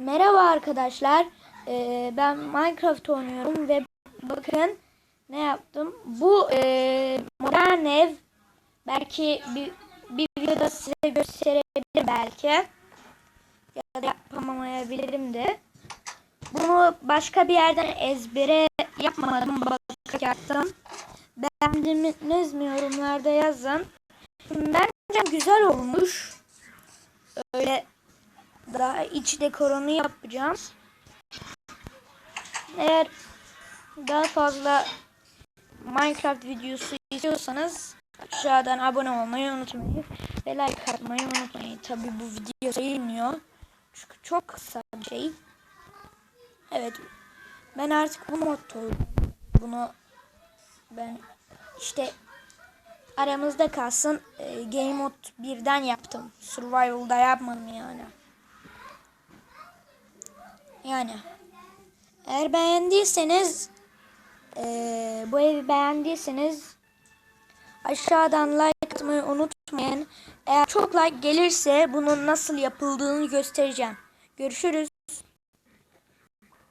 Merhaba arkadaşlar. Ee, ben Minecraft oynuyorum ve bakın ne yaptım. Bu e, modern ev belki bir, bir videoda size gösterebilirim belki. Ya da yapamayabilirim de. Bunu başka bir yerden ezbere yapmadım. Bakarak yaptım. Beğendiniz mi yorumlarda yazın. Bence güzel olmuş. Öyle daha iç dekorunu yapacağım. Eğer daha fazla Minecraft videosu istiyorsanız aşağıdan abone olmayı unutmayın ve like atmayı unutmayın. Tabi bu video sayılmıyor. Çünkü çok kısa bir şey. Evet. Ben artık bu oynuyorum. Bunu ben işte aramızda kalsın e, Game Mode 1'den yaptım. Survival'da yapmadım yani. Yani eğer beğendiyseniz eee, bu evi beğendiyseniz aşağıdan like atmayı unutmayın. Eğer çok like gelirse bunun nasıl yapıldığını göstereceğim. Görüşürüz.